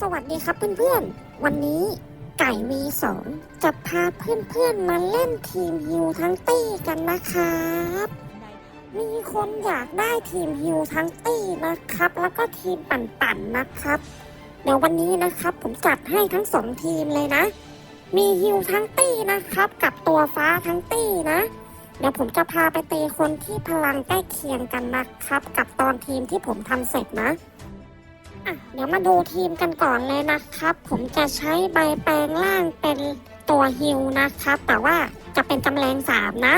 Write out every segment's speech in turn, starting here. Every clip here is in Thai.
สวัสดีครับเพื่อนๆ วันนี้ไก่ V2 จะพาเพื่อนๆมาเล่นทีมฮิวทั้งตี้กันนะครับ มีคนอยากได้ทีมฮิวทั้งตี้นะครับ แล้วก็ทีมปั่นๆนะครับ เดี๋ยววันนี้นะครับผมจัดให้ทั้งสองทีมเลยนะ มีฮิวทั้งตี้นะครับ กับตัวฟ้าทั้งตี้นะเดี๋ยวผมจะพาไปตีคนที่พลังใกล้เคียงกันนะครับ กับตอนทีมที่ผมทำเสร็จนะ เดี๋ยวมาดูทีมกันก่อนเลยนะครับ ผมจะใช้ใบแปลงร่างเป็นตัวฮิวนะครับ แต่ว่าจะเป็นจำแรงสามนะ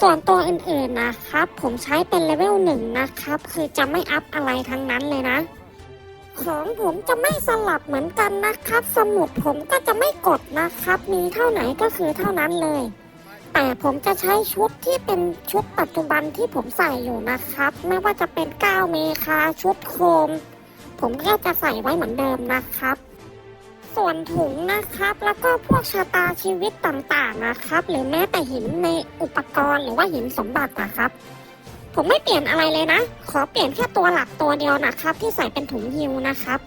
ส่วนตัวอื่นๆนะครับ ผมใช้เป็นเลเวลหนึ่งนะครับ คือจะไม่อัพอะไรทั้งนั้นเลยนะ ของผมจะไม่สลับเหมือนกันนะครับ สมุดผมก็จะไม่กดนะครับ มีเท่าไหนก็คือเท่านั้นเลย แต่ผมจะใช้ชุดที่เป็นชุดปัจจุบันที่ผมใส่อยู่นะครับ ไม่ว่าจะเป็นก้าวเมคาชุดโคม ผมก็จะใส่ไว้เหมือนเดิมนะครับ ส่วนถุงนะครับแล้วก็พวกชะตาชีวิตต่างๆนะครับ หรือแม้แต่หินในอุปกรณ์หรือว่าหินสมบัตินะครับ ผมไม่เปลี่ยนอะไรเลยนะ ขอเปลี่ยนแค่ตัวหลักตัวเดียวนะครับ ที่ใส่เป็นถุงฮิวนะครับ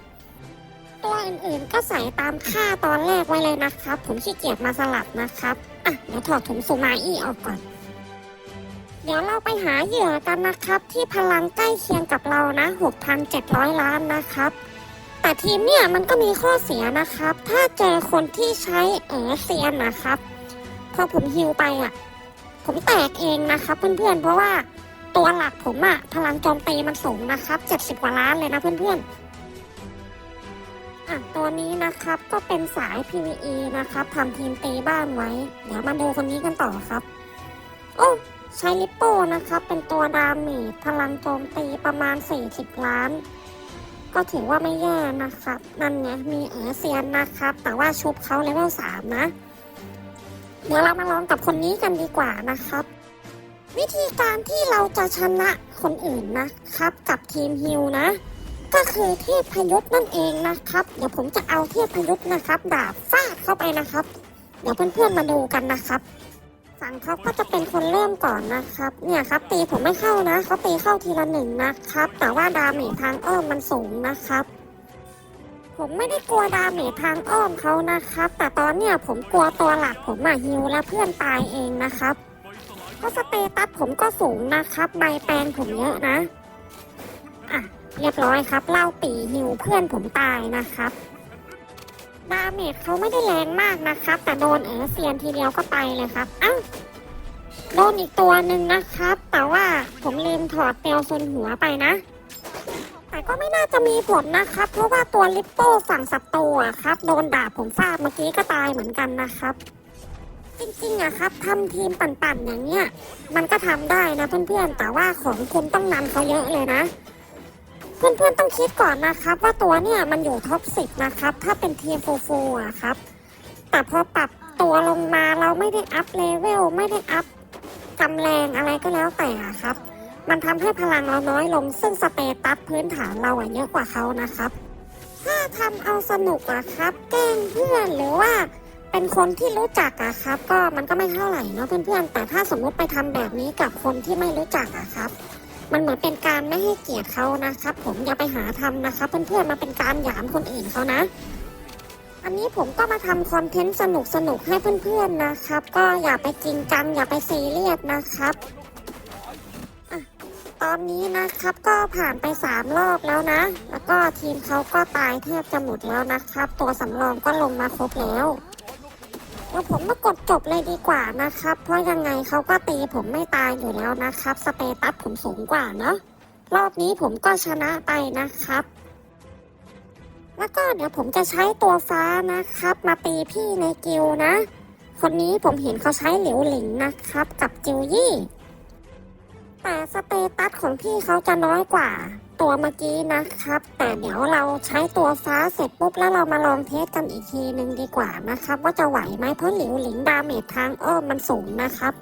ตัวอื่นๆก็ใส่ตามค่าตอนแรกไว้เลยนะครับ ผมขี้เกียจมาสลับนะครับอะเดี๋ยวถอดถุงซูมาอี้ออกก่อน ดี๋ยวเราไปหาเหยื่อกันนะครับ ที่พลังใกล้เคียงกับเรานะ 6,700 ล้านนะครับ แต่ทีมเนี่ยมันก็มีข้อเสียนะครับ ถ้าเจอคนที่ใช้เออเซียนนะครับ พอผมฮิวไปอะ ผมแตกเองนะครับ เพื่อนๆ เพราะว่าตัวหลักผมอะ พลังโจมตีมันสูงนะครับ 70 กว่าล้านเลยนะเพื่อนๆอะตัวนี้นะครับก็เป็นสาย PVE นะครับทำทีมตีบ้านไว้ เดี๋ยวมาดูคนนี้กันต่อครับ ใช้ลิปโป้นะครับเป็นตัวดาเมจพลังโจมตีประมาณ 40 ล้าน ก็ถือว่าไม่แย่นะครับ นั่นไงมีเออเซียนนะครับ แต่ว่าชุบเขาเลเวล3นะ เดี๋ยวเรามาลองกับคนนี้กันดีกว่านะครับ วิธีการที่เราจะชนะคนอื่นนะครับกับทีมฮิวนะก็คือเทพพยุทธ์นั่นเองนะครับ เดี๋ยวผมจะเอาเทพพยุทธ์นะครับ ดาบฟาดเข้าไปนะครับ เดี๋ยวเพื่อนๆมาดูกันนะครับ ฝั่งเขาก็จะเป็นคนเริ่มก่อนนะครับ เนี่ยครับตีผมไม่เข้านะเขาตีเข้าทีละหนึ่งนะครับ แต่ว่าดาเมจทางอ้อมมันสูงนะครับ ผมไม่ได้กลัวดาเมจทางอ้อมเขานะครับ แต่ตอนเนี้ยผมกลัวตัวหลักผมอะฮิวและเพื่อนตายเองนะครับเพราะสเตตัสผมก็สูงนะครับใบแปลงผมเยอะนะอะเรียบร้อยครับเล่าปีฮิวเพื่อนผมตายนะครับ ดาเมจเขาไม่ได้แรงมากนะครับ แต่โดนเออเซียนทีเดียวก็ไปเลยครับ เอ้าโดนอีกตัวหนึ่งนะครับ แต่ว่าผมลืมถอดเปลวซนหัวไปนะ แต่ก็ไม่น่าจะมีผลนะครับ เพราะว่าตัวลิปโป้ฝั่งศัตรูอะครับ โดนดาบผมฟาดเมื่อกี้ก็ตายเหมือนกันนะครับ จริงๆอะครับทำทีมปั่นๆอย่างเงี้ย มันก็ทำได้นะเพื่อนๆ แต่ว่าของคุณต้องนำเขาเยอะเลยนะ เพื่อนๆต้องคิดก่อนนะครับ ว่าตัวเนี่ยมันอยู่ท็อปสิบนะครับ ถ้าเป็นทีมฟูฟูอะครับ แต่พอปรับตัวลงมาเราไม่ได้อัพเลเวลไม่ได้อัพกำแรงอะไรก็แล้วแต่ครับ มันทำให้พลังเราน้อยลง ซึ่งสเตตัสพื้นฐานเราอะเยอะกว่าเขานะครับ ถ้าทำเอาสนุกอะครับ แกล้งเพื่อนหรือว่าเป็นคนที่รู้จักอะครับ ก็มันก็ไม่เท่าไหร่เนาะเพื่อนๆแต่ถ้าสมมติไปทำแบบนี้กับคนที่ไม่รู้จักอะครับ มันเหมือนเป็นการไม่ให้เกียรติเขานะครับ ผมอย่าไปหาทำนะครับ เพื่อนๆมาเป็นการหยามคนอื่นเขานะ อันนี้ผมก็มาทำคอนเทนต์สนุกๆให้เพื่อนๆนะครับ ก็อย่าไปจริงจังอย่าไปซีเรียสนะครับอตอนนี้นะครับก็ผ่านไปสามรอบแล้วนะ แล้วก็ทีมเขาก็ตายแทบจะหมดแล้วนะครับ ตัวสำรองก็ลงมาครบแล้ว เดี๋ยวผมมากดจบเลยดีกว่านะครับ เพราะยังไงเขาก็ตีผมไม่ตายอยู่แล้วนะครับ สเตตัสผมสูงกว่าเนาะ รอบนี้ผมก็ชนะไปนะครับ แล้วก็เดี๋ยวผมจะใช้ตัวฟ้านะครับ มาตีพี่ในกิลนะ คนนี้ผมเห็นเขาใช้เหลวหลิงนะครับ กับจิวยี่ แต่สเตตัสของพี่เขาจะน้อยกว่า ตัวเมื่อกี้นะครับ แต่เดี๋ยวเราใช้ตัวฟ้าเสร็จปุ๊บแล้วเรามาลองเทสกันอีกทีหนึ่งดีกว่านะครับ ว่าจะไหวไหมเพราะหลียวหลิงดาเมจทางอ้อมมันสูงนะครับ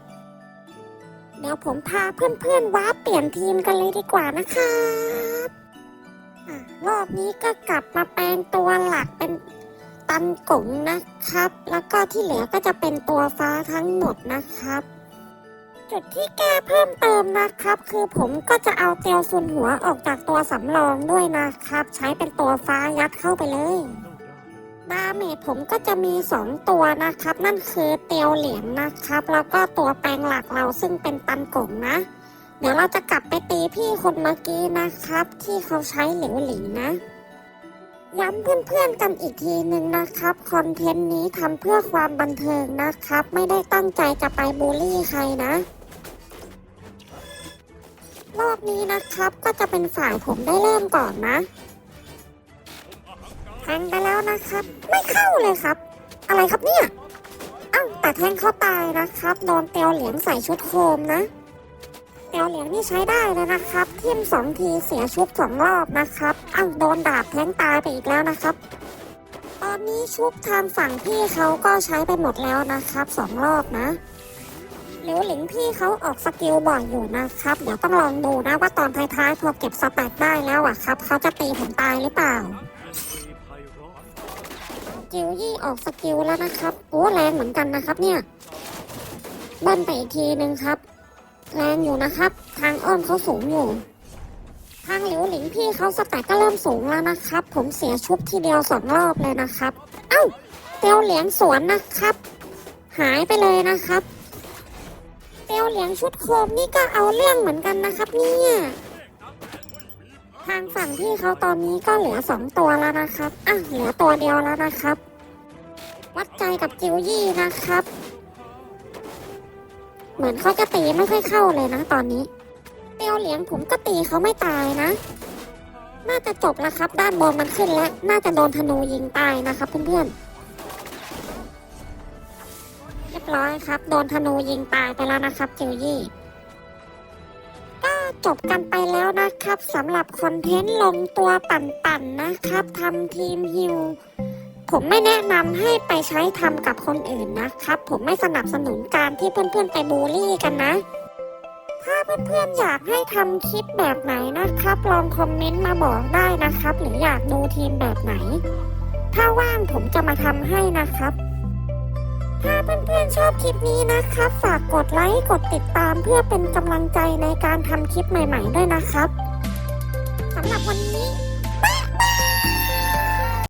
เดี๋ยวผมพาเพื่อนๆว้าร์ปเปลี่ยนทีมกันเลยดีกว่านะครับอะรอบนี้ก็กลับมาแปลงตัวหลักเป็นตันกงนะครับ แล้วก็ที่เหลือก็จะเป็นตัวฟ้าทั้งหมดนะครับ จุดที่แก้เพิ่มเติมนะครับ คือผมก็จะเอาเตียวซุนหัวออกจากตัวสำรองด้วยนะครับ ใช้เป็นตัวฟ้ายัดเข้าไปเลยดาเมจผมก็จะมี 2 ตัวนะครับ นั่นคือเตียวเหรียญนะครับ แล้วก็ตัวแปลงหลักเราซึ่งเป็นตันกงนะ เดี๋ยวเราจะกลับไปตีพี่คนเมื่อกี้นะครับ ที่เขาใช้เหลวหลิงนะย้ำเพื่อนๆกันอีกทีหนึ่งนะครับ คอนเทนต์นี้ทำเพื่อความบันเทิงนะครับ ไม่ได้ตั้งใจจะไปบูลลี่ใครนะ อบนี้นะครับ ก็จะเป็นฝ่ายผมได้เริ่มก่อนนะแทงไปแล้วนะครับ ไม่เข้าเลยครับ อะไรครับเนี่ยเอ้าแต่แทงเขาตายนะครับโดนเตียวเหลียงใส่ชุดโคมนะเตียวเหลียงนี่ใช้ได้เลยนะครับทิมสองทีเสียชุบสองรอบนะครับเอ้าโดนดาบแทงตายไปอีกแล้วนะครับ ตอนนี้ชุบทางฝั่งพี่เขาก็ใช้ไปหมดแล้วนะครับสองรอบนะ หลิวหลิงพี่เขาออกสกิลบ่อยอยู่นะครับ เดี๋ยวต้องลองดูนะว่าตอนท้ายๆพอเก็บสแต็กได้แล้วอะครับ เขาจะตีผมตายหรือเปล่ากิลยี่ออกสกิลแล้วนะครับโอ้แรงเหมือนกันนะครับเนี่ยเบิ้ลไปอีกทีหนึ่งครับ แรงอยู่นะครับ ทางอ้อมเขาสูงอยู่ทางหลิวหลิงพี่เขาสแต็กก็เริ่มสูงแล้วนะครับ ผมเสียชุบทีเดียวสองรอบเลยนะครับ เอ้าเตียวเหลียงสวนนะครับ หายไปเลยนะครับ เตียวเหลียงชุดโคมนี่ก็เอาเรื่องเหมือนกันนะครับเนี่ยทางฝั่งพี่เขาตอนนี้ก็เหลือสองตัวแล้วนะครับอะเหลือตัวเดียวแล้วนะครับ วัดใจกับจิวยี่นะครับ เหมือนเขาจะตีไม่ค่อยเข้าเลยนะตอนนี้เตียวเหลียงผมก็ตีเขาไม่ตายนะ น่าจะจบแล้วครับ ด้านบนมันขึ้นแล้ว น่าจะโดนธนูยิงตายนะครับเพื่อนๆ ร้อยครับ โดนธนูยิงตายไปแล้วนะครับจิวยี่ก็จบกันไปแล้วนะครับสำหรับคอนเทนต์ลงตัวปั่นๆนะครับทำทีมฮิวผมไม่แนะนำให้ไปใช้ทำกับคนอื่นนะครับ ผมไม่สนับสนุนการที่เพื่อนๆไปบูลลี่กันนะ ถ้าเพื่อนๆอยากให้ทำคลิปแบบไหนนะครับ ลองคอมเมนต์มาบอกได้นะครับ หรืออยากดูทีมแบบไหน ถ้าว่างผมจะมาทำให้นะครับ ถ้าเพื่อนๆชอบคลิปนี้นะครับ ฝากกดไลค์กดติดตามเพื่อเป็นกำลังใจในการทำคลิปใหม่ ๆ ด้วยนะครับสำหรับวันนี้